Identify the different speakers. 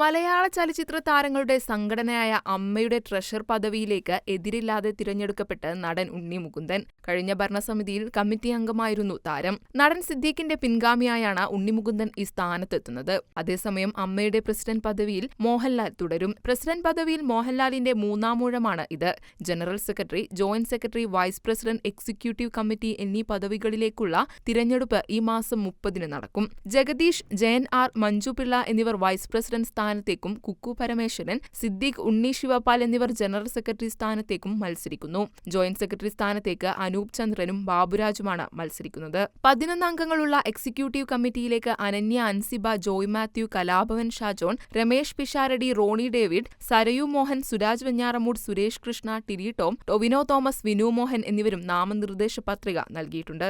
Speaker 1: മലയാള ചലച്ചിത്ര താരങ്ങളുടെ സംഘടനയായ അമ്മയുടെ ട്രഷർ പദവിയിലേക്ക് എതിരില്ലാതെ തിരഞ്ഞെടുക്കപ്പെട്ട് നടൻ ഉണ്ണി മുകുന്ദൻ കഴിഞ്ഞ ഭരണസമിതിയിൽ കമ്മിറ്റി അംഗമായിരുന്നു താരം. നടൻ സിദ്ദീഖിന്റെ പിൻഗാമിയായാണ് ഉണ്ണി മുകുന്ദൻ ഈ സ്ഥാനത്തെത്തുന്നത്. അതേസമയം അമ്മയുടെ പ്രസിഡന്റ് പദവിയിൽ മോഹൻലാൽ തുടരും. പ്രസിഡന്റ് പദവിയിൽ മോഹൻലാലിന്റെ മൂന്നാമൂഴമാണ് ഇത്. General secretary joint secretary vice president executive committee എന്നീ പദവികളിലേക്കുള്ള തിരഞ്ഞെടുപ്പ് ഈ മാസം മുപ്പതിന് നടക്കും. ജഗദീഷ് ജയൻ ആർ മഞ്ജു പിള്ള എന്നിവർ വൈസ് പ്രസിഡന്റ് സ്ഥാനത്തേക്കും കുക്കു പരമേശ്വരൻ സിദ്ദീഖ് ഉണ്ണി ശിവപാൽ എന്നിവർ ജനറൽ സെക്രട്ടറി സ്ഥാനത്തേക്കും മത്സരിക്കുന്നു. ജോയിന്റ് സെക്രട്ടറി സ്ഥാനത്തേക്ക് അനൂപ് ചന്ദ്രനും ബാബുരാജുമാണ് മത്സരിക്കുന്നത്. പതിനൊന്ന് അംഗങ്ങളുള്ള എക്സിക്യൂട്ടീവ് കമ്മിറ്റിയിലേക്ക് അനന്യ അൻസിബ ജോയ് മാത്യു കലാഭവൻ ഷാജോൺ രമേശ് പിഷാരടി റോണി ഡേവിഡ് സരയു മോഹൻ സുരാജ് വെഞ്ഞാറമൂട് സുരേഷ് കൃഷ്ണ ടിരി ടോം ടൊവിനോ തോമസ് വിനു മോഹൻ എന്നിവരും നാമനിർദ്ദേശ പത്രിക നൽകിയിട്ടുണ്ട്.